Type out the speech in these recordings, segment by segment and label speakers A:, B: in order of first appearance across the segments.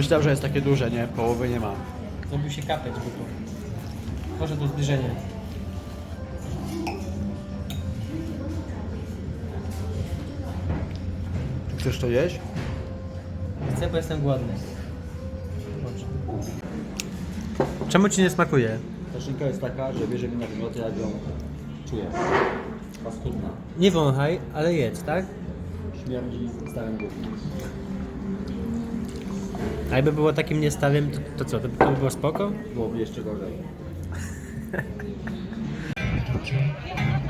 A: Myślałem, że jest takie duże, nie? Połowy nie ma.
B: Zrobił się kapeć byku. Może to zbliżenie.
A: Chcesz to jeść?
B: Chcę, bo jestem głodny. Dobrze. Czemu ci nie smakuje?
A: Ta szynka jest taka, że bierze mi na wymioty, jak ją czuję. Paskudna.
B: Nie wąchaj, ale jedz, tak?
A: Śmierdzi starym gównem.
B: A jakby było takim niestawiem, to, to co, to, to by było spoko?
A: Byłoby jeszcze gorzej.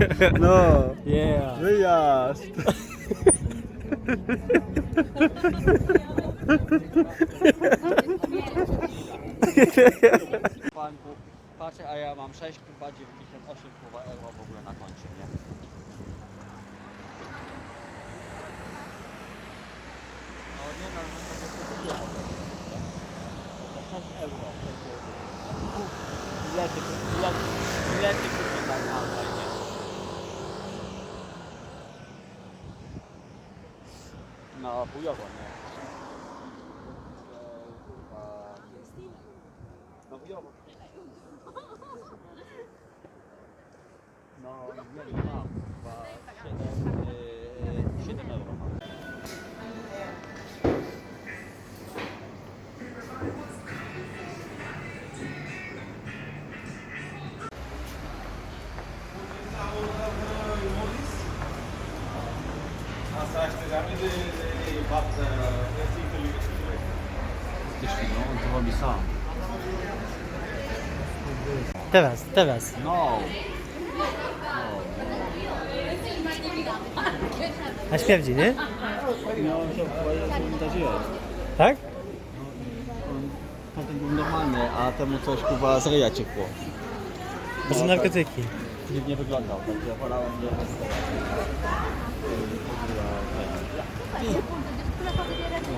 A: No,
B: Yeah.
A: wyjazd! Pan patrzę, a ja mam 6, chyba 98 chyba euro w ogóle na koncie, nie? No nie no, ale to jest to To 6 euro. Bilety, bilety, bilety kupię tak na online. No, chujowo, nie? No chujowo. No, nie wiem, mam chyba 7, yy, 7 euro mam. Jeśli no, on to robi sam.
B: Teraz, teraz.
A: No.
B: A śmierdzi, nie?
A: No, to też jest.
B: Tak?
A: Tamten był normalny, a temu coś chyba z ryja ciekło.
B: To są narkotyki.
A: Dziwnie wyglądał, także wolałem nie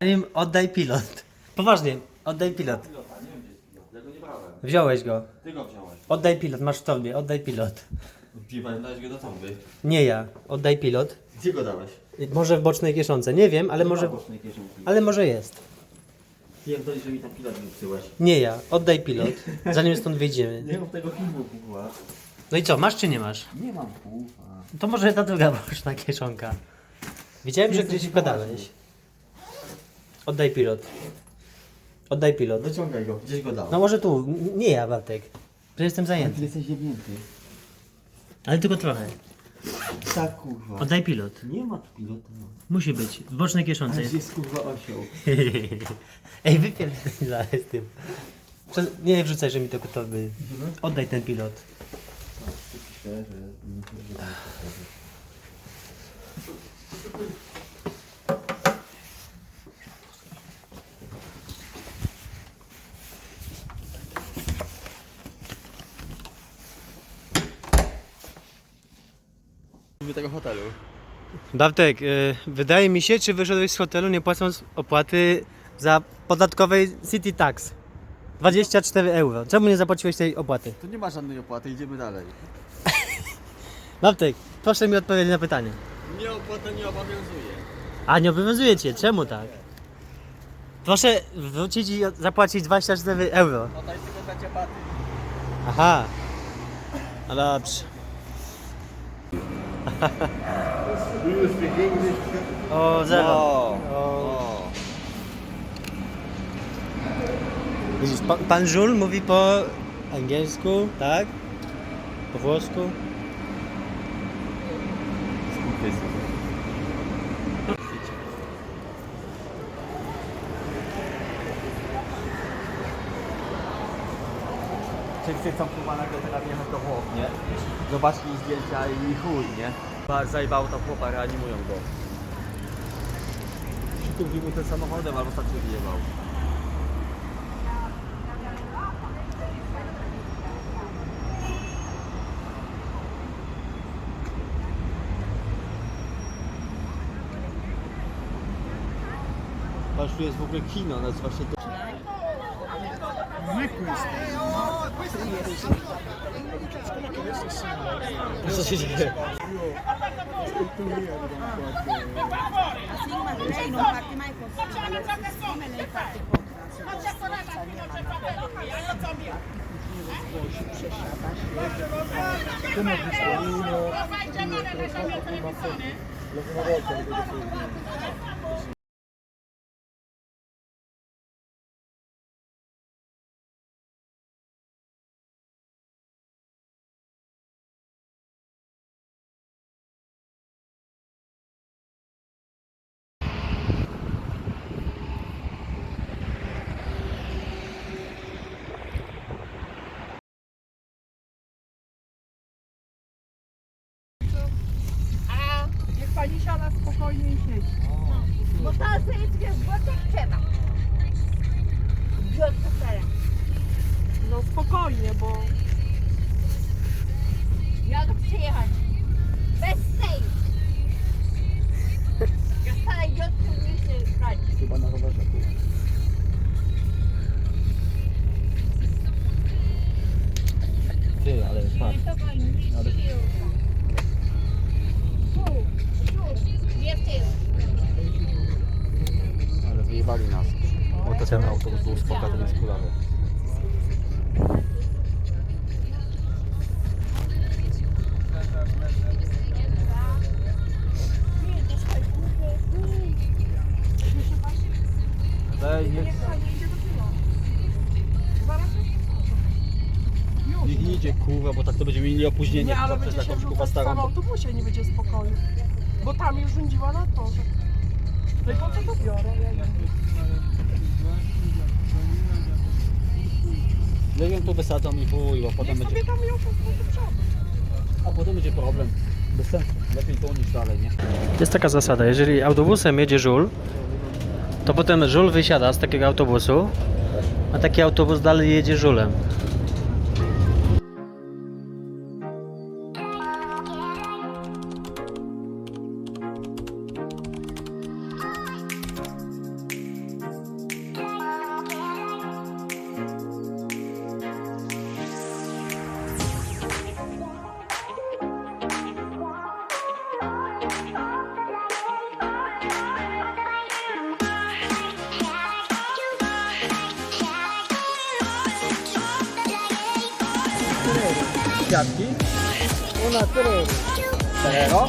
B: Zanim Oddaj pilot. Poważnie, oddaj pilot.
A: Ja go nie brałem.
B: Wziąłeś go.
A: Ty go wziąłeś.
B: Oddaj pilot, masz w torbie, oddaj pilot.
A: Piwa, dałeś go do torby.
B: Nie ja, oddaj pilot.
A: Gdzie go dałeś?
B: Może w bocznej kieszonce, nie wiem, ale może,
A: bocznej kieszonki.
B: ale może jest.
A: Pierdolisz, że mi tam pilot wypsyłeś.
B: Nie ja, oddaj pilot, zanim stąd wyjdziemy.
A: Nie mam tego filmu, kurwa.
B: No i co, masz czy nie masz?
A: Nie mam, kurwa.
B: To może ta druga boczna kieszonka. Widziałem, że gdzieś wkładałeś. Oddaj pilot. Oddaj pilot.
A: Wyciągaj go, gdzieś go dał.
B: No może tu, N- nie ja Bartek. Że jestem zajęty.
A: jesteś jebnięty.
B: Ale tylko trochę.
A: Tak, kurwa.
B: Oddaj pilot.
A: Nie ma tu pilota.
B: Musi być, w bocznej kieszonce.
A: Gdzie jest kurwa osioł?
B: Ej, wypierdolę z tym. Prze- Nie wrzucaj, że mi to gotowy. Oddaj ten pilot.
A: Tego hotelu.
B: Bartek, y, wydaje mi się, czy wyszedłeś z hotelu nie płacąc opłaty za podatkowej City Tax? 24 euro. Czemu nie zapłaciłeś tej opłaty?
A: Tu nie ma żadnej opłaty, idziemy dalej.
B: Babtek, proszę mi odpowiedzieć na pytanie.
A: Mnie opłata nie obowiązuje.
B: A nie obowiązuje cię, czemu tak? Proszę wrócić i zapłacić 24 euro.
A: No to jest tylko ciapaty.
B: Aha. No dobrze.
C: Do you speak English?
B: O, zero.
A: O,
B: O.
A: o.
B: Widzisz, pan, pan Żul mówi po angielsku, tak? Po włosku.
A: Chcą chyba nagle teraz jechać do Włoch, nie? Zobaczcie ich zdjęcia i chuj, nie? Zajebał tam chłopa, reanimują go. Przytulił mu tym samochodem albo tak się wyjebał. Patrz, tu jest w ogóle kino, nazywa się to... Co
D: Cosa succede? lei non parte mai così. Facciamo già che sono lei parte così.
E: Non
A: c'è sorella qui, non c'è fratello qui, è lo zombie. Ma ho visto io... Lo fai già male nella mia televisione? La prima volta che lo fai
E: pani siada spokojnie i siedzi.
D: Bo jest wiesz, bo tak trzeba. To teraz.
E: No spokojnie, bo
D: Jak przyjechać? Bez tej. Ja stale dziotkę nie się brać.
A: Chyba na rowerze tu. Ty, ale patrz. Ale-
D: przyjął. Tu, tu, nie w tył.
A: Ale wyjebali nas. Bo to ten autobus był nie jest kulawy. Daj, niech... Niech idzie kurwa, bo tak to będziemy mieli opóźnienie
E: nie, ale
A: przez
E: będzie się
A: jakąś kurwa
E: wrzucać w
A: starą.
E: sam autobusie, nie będzie spokoju. Bo tam już rządziła na torze. No i po co to biorę? Ja nie wiem.
A: Nie wiem, tu wysadzą i chuj, bo potem
E: Niech
A: będzie...
E: sobie tam ją po prostu przodu.
A: A potem będzie problem. Bez sensu. Lepiej tu niż dalej, nie?
B: Jest taka zasada, jeżeli autobusem jedzie żul, to potem żul wysiada z takiego autobusu, a taki autobus dalej jedzie żulem.
A: piatti, una torero, zero,